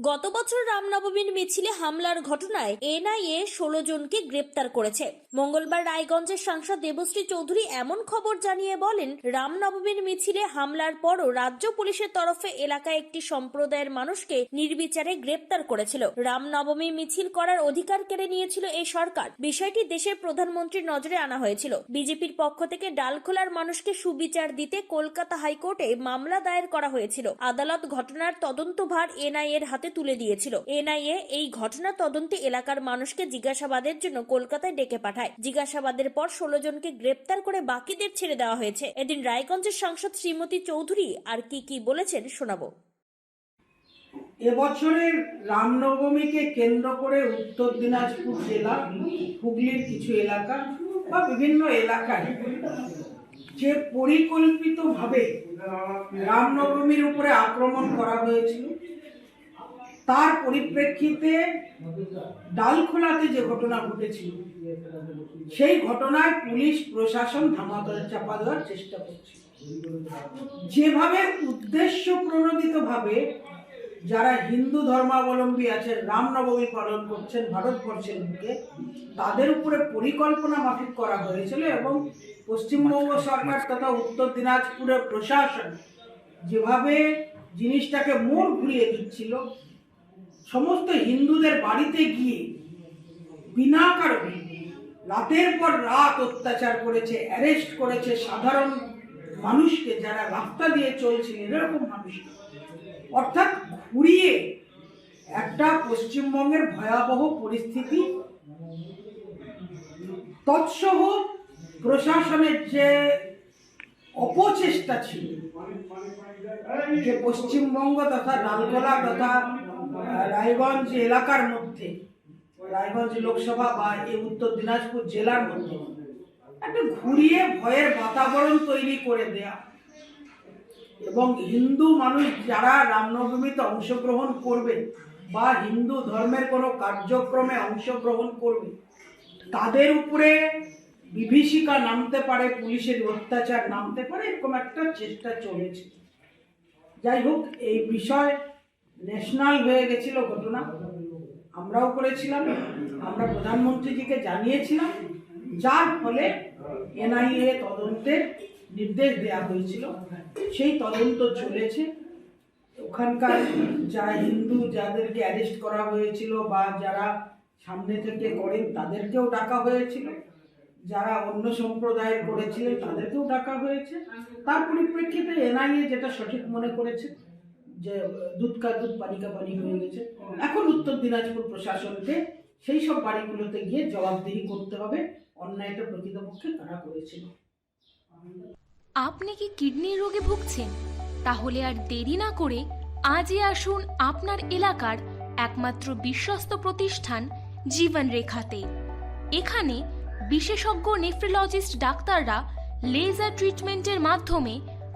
গত বছর রামনবমীর মিছিলে হামলার ঘটনায় এনআইএ ষোলো জনকে গ্রেপ্তার করেছে। মঙ্গলবার রায়গঞ্জের সাংসদ দেবশ্রী চৌধুরী এমন খবর জানিয়ে বলেন, রামনবমীর মিছিলে হামলার পরও রাজ্য পুলিশের তরফে এলাকায় একটি সম্প্রদায়ের মানুষকে নির্বিচারে গ্রেপ্তার করেছিল। রামনবমী মিছিল করার অধিকার কেড়ে নিয়েছিল এই সরকার। বিষয়টি দেশের প্রধানমন্ত্রীর নজরে আনা হয়েছিল। বিজেপির পক্ষ থেকে ডালখোলার মানুষকে সুবিচার দিতে কলকাতা হাইকোর্টে মামলা দায়ের করা হয়েছিল। আদালত ঘটনার তদন্তভার এনআইএর হাতে তুলে দিয়েছিল। এনআইএ এই ঘটনা তদন্তে এলাকার মানুষকে জিজ্ঞাসাবাদের জন্য কলকাতায় ডেকে পাঠায়। জিজ্ঞাসাবাদের পর ষোলো জনকে গ্রেপ্তার করে বাকিদের ছেড়ে দেওয়া হয়েছে। এদিন রায়গঞ্জের সাংসদ শ্রীমতী চৌধুরী আর কি কি বলেছেন শোনাবো। এবছরের রামনবমীকে কেন্দ্র করে উত্তর দিনাজপুর জেলা, হুগলির কিছু এলাকা বা বিভিন্ন এলাকায় যে পরিকল্পিতভাবে রামনবমীর উপরে আক্রমণ করা হয়েছিল তার পরিপ্রেক্ষিতে ডালখোলাতে যে ঘটনা ঘটেছিল, সেই ঘটনায় পুলিশ, প্রশাসন চাপা দেওয়ার চেষ্টা করছে। যেভাবে উদ্দেশ্য প্রণোদিতভাবে যারা হিন্দু ধর্মাবলম্বী আছেন রামনবমী পালন করছেন, ভারতবর্ষের বুকে, তাদের উপরে পরিকল্পনা মাফিক করা হয়েছিল এবং পশ্চিমবঙ্গ সরকার তথা উত্তর দিনাজপুরের প্রশাসন যেভাবে জিনিসটাকে মোড় ঘুরিয়ে দিচ্ছিল সমস্ত হিন্দুদের বাড়িতে গিয়ে বিনা কারণে রাতের পর রাত অত্যাচার করেছে অ্যারেস্ট করেছে সাধারণ মানুষকে যারা রাস্তা দিয়ে চলছিলেন এরকম মানুষকে। অর্থাৎ ঘুরিয়ে একটা পশ্চিমবঙ্গের ভয়াবহ পরিস্থিতি। তৎসহ প্রশাসনের যে অপচেষ্টা ছিল, যে পশ্চিমবঙ্গ তথা লালগোলা তথা রায়গঞ্জ এলাকার মধ্যে, রায়গঞ্জ লোকসভা বা এই উত্তর দিনাজপুর জেলার মধ্যে একটা ঘুরিয়ে ভয়ের বাতাবরণ তৈরি করে দেয়া। এবং হিন্দু মানুষ যারা রামনবমীতে অংশগ্রহণ করবে বা হিন্দু ধর্মের কোনো কার্যক্রমে অংশগ্রহণ করবে, তাদের উপরে বিভীষিকা নামতে পারে, পুলিশের অত্যাচার নামতে পারে, এরকম একটা চেষ্টা চলেছে। যাই হোক, এই বিষয় ন্যাশনাল হয়ে গেছিল ঘটনা। আমরাও করেছিলাম, আমরা প্রধানমন্ত্রীজিকে জানিয়েছিলাম, যার ফলে এনআইএ তদন্তের নির্দেশ দেওয়া হয়েছিল। সেই তদন্ত চলেছে। ওখানকার যারা হিন্দু যাদেরকে অ্যারেস্ট করা হয়েছিল বা যারা সামনে থেকে করেন, তাদেরকেও ডাকা হয়েছিল। যারা অন্য সম্প্রদায়ের করেছিলেন, তাদেরকেও ডাকা হয়েছে। তার পরিপ্রেক্ষিতে এনআইএ যেটা সঠিক মনে করেছে যে দুধ কা দুধ পানি কা পানি হয়ে গেছে। এখন উত্তর দিনাজপুর প্রশাসনকে সেই সব বাড়িগুলোতে গিয়ে জবাবদিহি করতে হবে। অন্যায়টা প্রকৃতপক্ষে তারা করেছিল। আপনি কি কিডনির রোগে ভুগছেন? তাহলে আর দেরি না করে আজই আসুন আপনার এলাকার একমাত্র বিশ্বস্ত প্রতিষ্ঠান জীবন রেখাতে এখানে বিশেষজ্ঞ নেফ্রোলজিস্ট ডাক্তাররা লেজার ট্রিটমেন্টের মাধ্যমে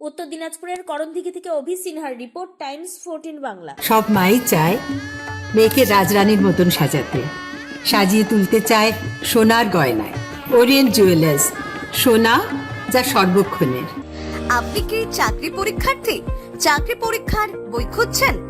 উত্তর দিনাজপুরের করণদিঘি থেকে অভি সিনহার রিপোর্ট টাইমস ফোরটিন বাংলা। সব মাই চায় মেয়েকে রাজরানীর মতন সাজাতে। সাজিয়ে তুলতে চায় সোনার গয়নায়। ওরিয়েন্ট জুয়েলার্স সোনা যা সর্বক্ষণের। আপনি কি চাকরি পরীক্ষার্থী? চাকরি পরীক্ষার বই খুঁজছেন?